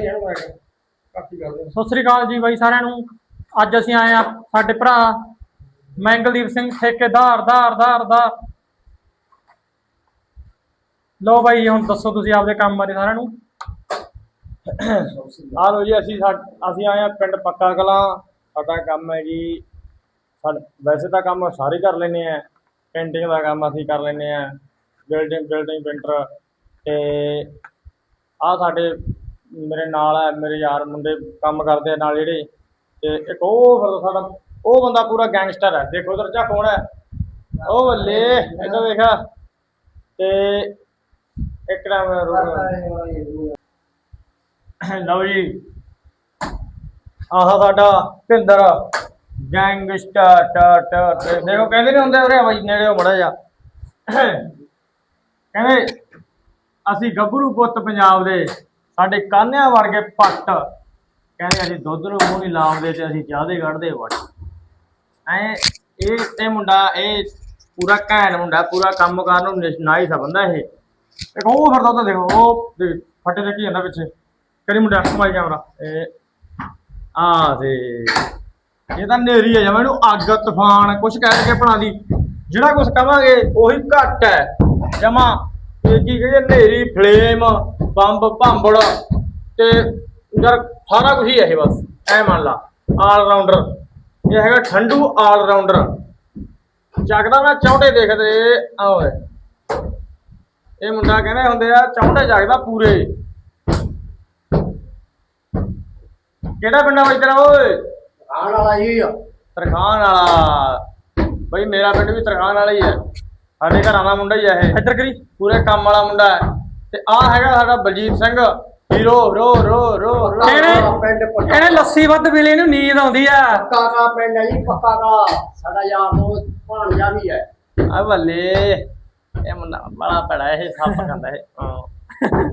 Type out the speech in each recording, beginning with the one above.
ਕਾਫੀ ਹਾਂ। ਸਤਿ ਸ੍ਰੀ ਅਕਾਲ ਜੀ ਬਾਈ ਸਾਰਿਆਂ ਨੂੰ। ਅੱਜ ਅਸੀਂ ਆਏ ਆ ਸਾਡੇ ਭਰਾ ਮੈਂਗਲਦੀਪ ਸਿੰਘ ਠੇਕੇਦਾਰ ਦਾਰ ਦਾਰ ਦਾਰ ਲੋ ਬਾਈ ਹੁਣ ਦੱਸੋ ਤੁਸੀਂ ਆਪਦੇ ਕੰਮ ਬਾਰੇ ਸਾਰਿਆਂ ਨੂੰ। ਆ ਲੋ ਜੀ ਅਸੀਂ ਸਾ- ਅਸੀਂ ਆਏ ਆ ਪਿੰਡ ਪੱਕਾ ਕਲਾਂ। ਸਾਡਾ ਕੰਮ ਹੈ ਜੀ ਸਾਡ- ਵੈਸੇ ਤਾਂ ਕੰਮ ਸਾਰੇ ਕਰ ਲੈਨੇ ਆ ਪੇਂਟਿੰਗ ਦਾ ਕੰਮ ਅਸੀਂ ਕਰ ਲੈਨੇ ਆ ਬਿਲਡਿੰਗ ਬਿਲਡਿੰਗ ਪੇਂਟਰ। ਤੇ ਆ ਸਾਡੇ ਮੇਰੇ ਨਾਲ ਹੈ ਮੇਰੇ ਯਾਰ ਮੁੰਡੇ ਕੰਮ ਕਰਦੇ ਆ ਨਾਲ ਜਿਹੜੇ, ਤੇ ਇੱਕ ਉਹ ਫਿਰ ਸਾਡਾ, ਉਹ ਬੰਦਾ ਪੂਰਾ ਗੈਂਗਸਟਰ ਹੈ ਦੇਖੋ ਉਧਰ ਚਾ ਕੌਣ ਹੈ ਉਹ ਬੱਲੇ, ਇੱਧਰ ਦੇਖਾ ਤੇ ਇੱਕ ਨਾ ਲਓ ਜੀ। ਆਹ ਸਾਡਾ ਭਿੰਦਰ ਗੈਂਗਸਟਰ ਟ ਟ ਦੇਖੋ ਕਹਿੰਦੇ ਨਹੀਂ ਹੁੰਦੇ ਉਰੇ, ਬਾਈ ਨੇੜੇ ਮੜਾ ਜਾ। ਕਹਿੰਦੇ ਅਸੀਂ ਗੱਭਰੂ ਪੁੱਤ ਪੰਜਾਬ ਦੇ। ਸਾਡੇ ਕਾਨਿਆਂ ਵਰਗੇ ਪੱਟ। ਕਹਿੰਦੇ ਅਸੀਂ ਦੁੱਧ ਨੂੰ ਮੂੰਹ ਨਹੀਂ ਲਾਉਂਦੇ ਤੇ ਅਸੀਂ ਚਾਹ ਕੱਢਦੇ ਵੱਟ। ਐ ਇਹ ਇਹ ਮੁੰਡਾ, ਇਹ ਪੂਰਾ ਘੈਂਟ ਮੁੰਡਾ, ਪੂਰਾ ਕੰਮ ਕਰਨ ਨੂੰ ਨਿਸ਼- ਨਾਈ ਬੰਦਾ ਇਹ। ਇੱਕ ਉਹ ਫਿਰਦਾ ਤਾਂ ਦੇਖੋ, ਉਹ ਫੱਟੇ ਦੇ ਕੀ ਜਾਂਦਾ ਪਿੱਛੇ। ਕਰੀ ਮੁੰਡਾ ਕਮਾਈ ਕੈਮਰਾ? ਇਹ ਆ ਤੇ ਇਹ ਤਾਂ ਨੇਰੀ ਹੈ ਜਮਾ ਇਹਨੂੰ ਅੱਗ, ਤੂਫਾਨ, ਕੁਛ ਕਹਿ ਕੇ ਬਣਾ ਜਿਹੜਾ ਕੁਛ ਕਵਾਂਗੇ, ਉਹੀ ਘੱਟ ਹੈ। ਜਮਾ ਇਹ ਕੀ ਕਹੇ ਨੇਰੀ ਫਲੇਮ ਬੰਬ ਭੰਬੜ ਤੇ ਯਾਰ ਸਾਰਾ ਕੁਝ ਹੀ ਹੈ ਇਹ ਬਸ ਐ ਮੰਨ ਲਾ ਆਲ ਰਾਉਂਡਰ ਇਹ ਹੈਗਾ ਠੰਡੂ ਆਲ ਰਾਉਂਡਰ ਜਗਦਾ ਮੈਂ ਚੌਂਟੇ ਦੇਖਦੇ ਆ ਓਏ। ਇਹ ਮੁੰਡਾ ਕਹਿੰਦੇ ਹੁੰਦੇ ਆ ਚੌਂਟੇ ਜਗਦਾ ਪੂਰੇ। ਕਿਹੜਾ ਪਿੰਡ ਬਈ ਤੇਰਾ ਓਏ? ਆਣ ਵਾਲਾ ਹੀ ਆ। ਤਰਖਾਨ ਵਾਲਾ। ਬਈ ਮੇਰਾ ਪਿੰਡ ਵੀ ਤਰਖਾਨ ਵਾਲਾ ਹੀ ਹੈ ਸਾਡੇ ਘਰਾਂ ਦਾ ਮੁੰਡਾ ਹੀ ਹੈ ਇਹ। ਇੱਧਰ ਕਰੀ। ਪੂਰੇ ਕੰਮ ਵਾਲਾ ਮੁੰਡਾ ਹੈ। ਤੇ ਆ ਹੈਗਾ ਸਾਡਾ ਬਲਜੀਤ ਸਿੰਘ। ਹੀਰੋ ਰੋ ਰੋ ਰੋ ਰੋ? ਪਿੰਡ ਲੱਸੀ ਵੱਧ ਪੀ ਲਈ ਇਹਨੂੰ ਨੀਂਦ ਆਉਂਦੀ ਆ? ਪੱਕਾ ਕਾ ਪਿੰਡ ਹੈ ਜੀ ਪੱਕਾ ਕਾ। ਸਾਡਾ ਯਾਰ ਦੋਸਤ ਭਾਣਜਾ ਵੀ ਹੈ। ਆ ਬੱਲੇ ਇਹ ਮੁੰਡਾ ਬੜਾ ਪੜਾ ਇਹ ਸੱਪ ਖਾਂਦਾ ਇਹ ਹਾਂ।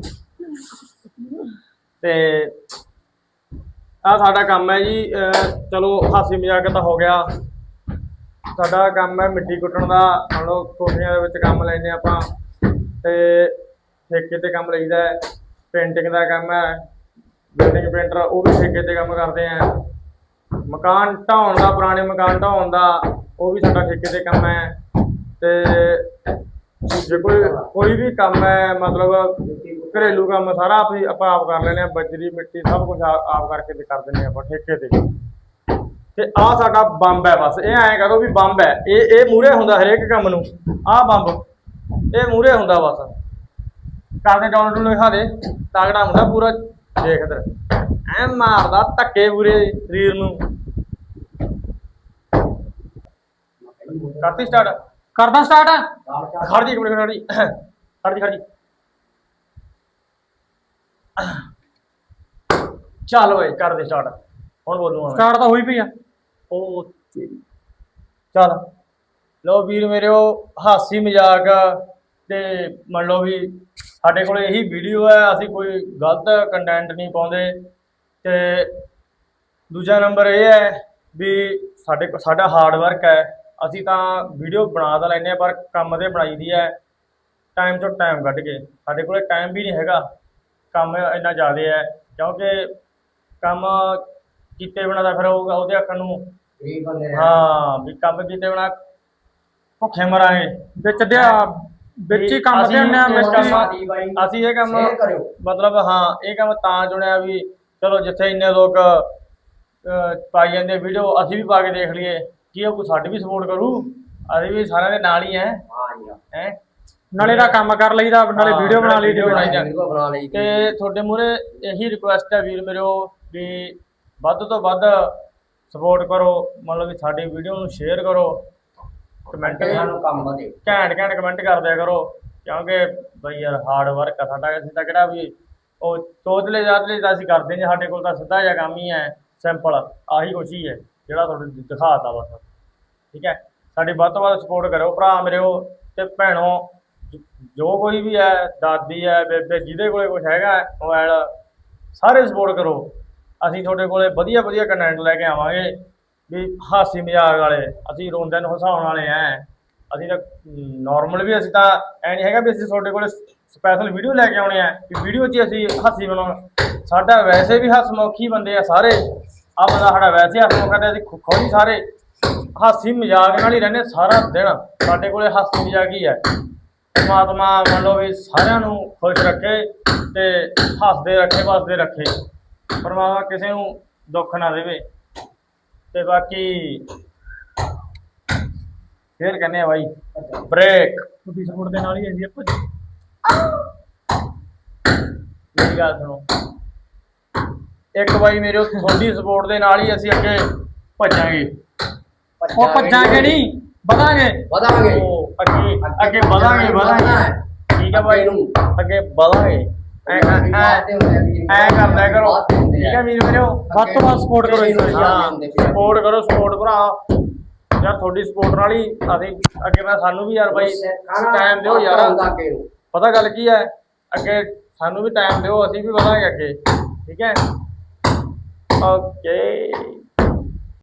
ਤੇ ਆ ਸਾਡਾ ਕੰਮ ਹੈ ਜੀ ਅਹ ਚਲੋ ਹਾਸੀ ਮਜ਼ਾਕ ਤਾਂ ਹੋ ਗਿਆ। ਸਾਡਾ ਕੰਮ ਹੈ ਮਿੱਟੀ ਕੁੱਟਣ ਦਾ, ਮੰਨ ਲਓ ਕੋਠੀਆਂ ਦੇ ਵਿੱਚ ਕੰਮ ਲੈਂਦੇ ਆਪਾਂ, ਤੇ ਠੇਕੇ ਤੇ ਕੰਮ ਲਈਦਾ ਹੈ ਪੇਂਟਿੰਗ ਦਾ ਕੰਮ ਹੈ ਬਿਲਡਿੰਗ ਪੇਂਟਰ ਉਹ ਵੀ ਠੇਕੇ ਤੇ ਕੰਮ ਕਰਦੇ ਆ ਮਕਾਨ ਢਾਉਣ ਦਾ, ਪੁਰਾਣੇ ਮਕਾਨ ਢਾਉਣ ਦਾ, ਉਹ ਵੀ ਸਾਡਾ ਠੇਕੇ ਤੇ ਕੰਮ ਹੈ। ਤੇ ਜੇ ਕੋਈ ਕੋਈ ਵੀ ਕੰਮ ਹੈ, ਮਤਲਬ ਘਰੇਲੂ ਕੰਮ ਸਾਰਾ ਆਪ ਹੀ ਆਪਾਂ ਆਪ ਕਰ ਲੈਂਦੇ ਆ ਬਜਰੀ, ਮਿੱਟੀ ਸਭ ਕੁਝ ਆਪ ਕਰਕੇ ਤੇ ਕਰ ਦਿੰਦੇ ਆ ਆਪਾਂ ਠੇਕੇ ਤੇ। ਤੇ ਆ ਸਾਡਾ ਬੰਬ ਹੈ ਬਸ, ਇਹ ਐਂ ਕਹੋ ਵੀ ਬੰਬ ਹੈ। ਇਹ ਇਹ ਮੂਰੇ ਹੁੰਦਾ ਹਰੇਕ ਕੰਮ ਨੂੰ। ਆਹ ਬੰਬ, ਇਹ ਮੂਰੇ ਹੁੰਦਾ ਬਸ। ਕਰਦੇ ਡਾਊਨਲੋਡ ਨੂੰ ਲਿਖਾ ਦੇ ਤਗੜਾ ਹੁੰਦਾ ਪੂਰਾ ਦੇਖ ਇਧਰ। ਐ ਮਾਰਦਾ ਧੱਕੇ ਪੂਰੇ ਸਰੀਰ ਨੂੰ। ਕਰਤੀ ਸਟਾਰਟ ਕਰਦਾ ਸਟਾਰਟ ਖੜ ਜੀ ਇੱਕ ਮਿੰਟ, ਖੜ ਜੀ। ਖੜ ਜੀ ਖੜ ਜੀ। ਚੱਲ ਓਏ, ਕਰ ਦੇ ਸਟਾਰਟ ਹੁਣ ਬੋਲੂਗਾ ਸਟਾਰਟ ਤਾਂ ਹੋਈ ਪਈ ਆ। ਉਹ ਤੇਰੀ ਚੱਲ ਲੋ ਵੀਰ ਮੇਰਿਓ ਹਾਸੀ ਮਜ਼ਾਕ ਤੇ ਮੰਨ ਲਓ ਵੀ ਸਾਡੇ ਕੋਲ ਇਹੀ ਵੀਡੀਓ ਹੈ ਅਸੀਂ ਕੋਈ ਗਲਤ ਕੰਟੈਂਟ ਨਹੀਂ ਪਾਉਂਦੇ। ਤੇ ਦੂਜਾ ਨੰਬਰ ਇਹ ਹੈ ਵੀ ਸਾਡੇ ਕੋ- ਸਾਡਾ ਹਾਰਡ ਵਰਕ ਹੈ। ਅਸੀਂ ਤਾਂ ਵੀਡੀਓ ਬਣਾ ਤਾਂ ਲੈਂਦੇ ਹਾਂ, ਪਰ ਕੰਮ ਤੇ ਬਣਾਈ ਦੀ ਹੈ। ਟਾਈਮ ਤੋਂ ਟਾਈਮ ਕੱਢ ਕੇ। ਸਾਡੇ ਕੋਲੇ ਟਾਈਮ ਵੀ ਨਹੀਂ ਹੈਗਾ। ਕੰਮ ਇੰਨਾ ਜ਼ਿਆਦਾ ਹੈ। ਕਿਉਂਕਿ ਕੰਮ ਕੀਤੇ ਬਿਨਾਂ ਤਾਂ ਫਿਰ ਉਹ ਉਹਦੇ ਅੱਖਾਂ ਨੂੰ ਠੀਕ ਹਾਂ। ਵੀ ਕੰਮ ਕੀਤੇ ਬਿਨਾਂ ਭੁੱਖੇ ਮਰਾਂਗੇ ਵਿੱਚ ਦਿਆ ਵਿੱਚ ਹੀ ਕੰਮ ਤੇ ਹੁੰਨੇ ਆ ਬਾਈ ਅਸੀਂ ਇਹ ਕੰਮ ਸ਼ੇਅਰ ਕਰਿਓ। ਮਤਲਬ ਹਾਂ ਇਹ ਕੰਮ ਤਾਂ ਚੁਣਿਆ ਵੀ ਚਲੋ ਜਿੱਥੇ ਇੰਨੇ ਲੋਕ ਪਾਈ ਜਾਂਦੇ ਵੀਡੀਓ ਅਸੀਂ ਵੀ ਪਾ ਕੇ ਦੇਖ ਲਈਏ। ਕੀ ਉਹ ਸਾਡੀ ਵੀ ਸਪੋਰਟ ਕਰੂ? ਅਸੀਂ ਵੀ ਸਾਰਿਆਂ ਦੇ ਨਾਲ ਹੀ ਹੈ ਹਾਂ ਜੀ ਹੈ। ਨਾਲੇ ਦਾ ਕੰਮ ਕਰ ਲਈਦਾ ਨਾਲੇ ਵੀਡੀਓ ਬਣਾ ਲਈ ਬਣਾ ਲਈ ਤੇ ਤੁਹਾਡੇ ਮੂਰੇ ਇਹੀ ਰਿਕੁਐਸਟ ਹੈ ਵੀਰ ਮੇਰੋ ਵੀ ਵੱਧ ਤੋਂ ਵੱਧ ਸਪੋਰਟ ਕਰੋ ਮਤਲਬ ਵੀ ਸਾਡੀ ਵੀਡੀਓ ਨੂੰ ਸ਼ੇਅਰ ਕਰੋ ਕਮੈਂਟ ਸਾਨੂੰ ਕੰਮ ਵਧੇ। ਘੈਂਟ ਘੈਂਟ ਕਮੈਂਟ ਕਰ ਦਿਆ ਕਰੋ ਕਿਉਂਕਿ ਬਈ ਯਾਰ ਹਾਰਡ ਵਰਕ ਆ ਸਾਡਾ ਅਸੀਂ ਤਾਂ ਕਿਹੜਾ ਵੀ ਉਹ ਚੋਦਲੇ ਜਾਦਲੇ ਤਾਂ ਅਸੀਂ ਕਰਦੇ ਨਹੀਂ ਸਾਡੇ ਕੋਲ ਤਾਂ ਸਿੱਧਾ ਜਿਹਾ ਕੰਮ ਹੀ ਹੈ ਸਿੰਪਲ ਆਹੀ ਕੁਛ ਹੀ ਹੈ ਜਿਹੜਾ ਤੁਹਾਨੂੰ ਦਿਖਾਤਾ ਬਸ। ਠੀਕ ਹੈ? ਸਾਡੀ ਵੱਧ ਤੋਂ ਵੱਧ ਸਪੋਰਟ ਕਰਿਓ ਭਰਾ ਮੇਰਿਓ ਤੇ ਭੈਣੋ ਜ- ਜੋ ਕੋਈ ਵੀ ਹੈ ਦਾਦੀ ਹੈ ਬੇਬੇ ਜਿਹਦੇ ਕੋਲੇ ਕੁਝ ਹੈਗਾ ਮੋਬਾਈਲ ਸਾਰੇ ਸਪੋਰਟ ਕਰੋ। ਅਸੀਂ ਤੁਹਾਡੇ ਕੋਲੇ ਵਧੀਆ ਵਧੀਆ ਕੰਟੈਂਟ ਲੈ ਕੇ ਆਵਾਂਗੇ ਵੀ ਹਾਸੀ ਮਜ਼ਾਕ ਵਾਲੇ, ਅਸੀਂ ਰੋਂਦਿਆਂ ਨੂੰ ਹਸਾਉਣ ਵਾਲੇ ਐ। ਅਸੀਂ ਤਾਂ ਨਾਰਮਲ ਵੀ ਅਸੀਂ ਤਾਂ ਐ ਨਹੀਂ ਹੈਗਾ ਵੀ ਅਸੀਂ ਤੁਹਾਡੇ ਕੋਲੇ ਸਪੈਸ਼ਲ ਵੀਡੀਓ ਲੈ ਕੇ ਆਉਣੇ ਆ ਕਿ ਵੀਡੀਓ 'ਚ ਹੀ ਅਸੀਂ ਹਾਸੀ ਬਣਾਉਣ ਸਾਡਾ ਵੈਸੇ ਵੀ ਹਸਮੁਖੀ ਬੰਦੇ ਆ ਸਾਰੇ। ਆ ਬੰਦਾ ਸਾਡਾ ਵੈਸੇ ਹਸਮੁਖ ਹੈ ਅਸੀਂ ਖੁੱਖੋ ਨਹੀਂ ਸਾਰੇ। ਹਾਸੀ ਮਜ਼ਾਕ ਨਾਲ ਹੀ ਰਹਿੰਦੇ ਸਾਰਾ ਦਿਨ। ਸਾਡੇ ਕੋਲੇ ਹਾਸੀ ਮਜ਼ਾਕ ਹੀ ਹੈ। ਪਰਮਾਤਮਾ ਮੰਨ ਲਓ ਵੀ ਸਾਰਿਆਂ ਨੂੰ ਖੁਸ਼ ਰੱਖੇ ਤੇ ਹੱਸਦੇ ਰੱਖੇ, ਵਸਦੇ ਰੱਖੇ। ਪਰਮਾਤਮਾ ਕਿਸੇ ਨੂੰ ਦੁੱਖ ਨਾ ਦੇਵੇ। ਤੇ ਬਾਕੀ ਫੇਰ ਕਹਿੰਦੇ ਆ ਬਾਈ ਬ੍ਰੇਕ ਤੁਹਾਡੀ ਸਪੋਰਟ ਦੇ ਨਾਲ ਹੀ ਹੈ ਜੀ। ਆਪਾਂ ਮੇਰੀ ਗੱਲ ਸੁਣੋ। ਇੱਕ ਬਾਈ ਮੇਰੇ ਤੁਹਾਡੀ ਸਪੋਰਟ ਦੇ ਨਾਲ ਹੀ ਅਸੀਂ ਅੱਗੇ ਭੱਜਾਂਗੇ। ਉਹ ਭੱਜਾਂਗੇ ਨਹੀਂ ਵਧਾਂਗੇ। ਵਧਾਂਗੇ। ਅੱਗੇ ਅੱਗੇ ਵਧਾਂਗੇ ਵਧਾਂਗੇ। ਠੀਕ ਹੈ ਬਾਈ। ਨੂੰ। ਅੱਗੇ ਵਧਾਂਗੇ। ਐ ਐ ਕਰਦਾ ਕਰੋ। ਠੀਕ ਹੈ ਵੀਰ ਮੇਰੋ ਵੱਧ ਤੋਂ ਵੱਧ ਸਪੋਰਟ ਕਰੋ ਜੀ ਹਾਂ ਸਪੋਰਟ ਕਰੋ ਸਪੋਰਟ ਭਰਾ ਯਾਰ ਤੁਹਾਡੀ ਸਪੋਰਟ ਨਾਲ ਹੀ ਅਸੀਂ ਅੱਗੇ ਮੈਂ ਸਾਨੂੰ ਵੀ ਯਾਰ ਬਾਈ ਟਾਈਮ ਦਿਓ ਯਾਰ। ਪਤਾ ਗੱਲ ਕੀ ਹੈ? ਅੱਗੇ ਸਾਨੂੰ ਵੀ ਟਾਈਮ ਦਿਓ ਅਸੀਂ ਵੀ ਵਧਾਂਗੇ ਅੱਗੇ। ਠੀਕ ਹੈ? ਓਕੇ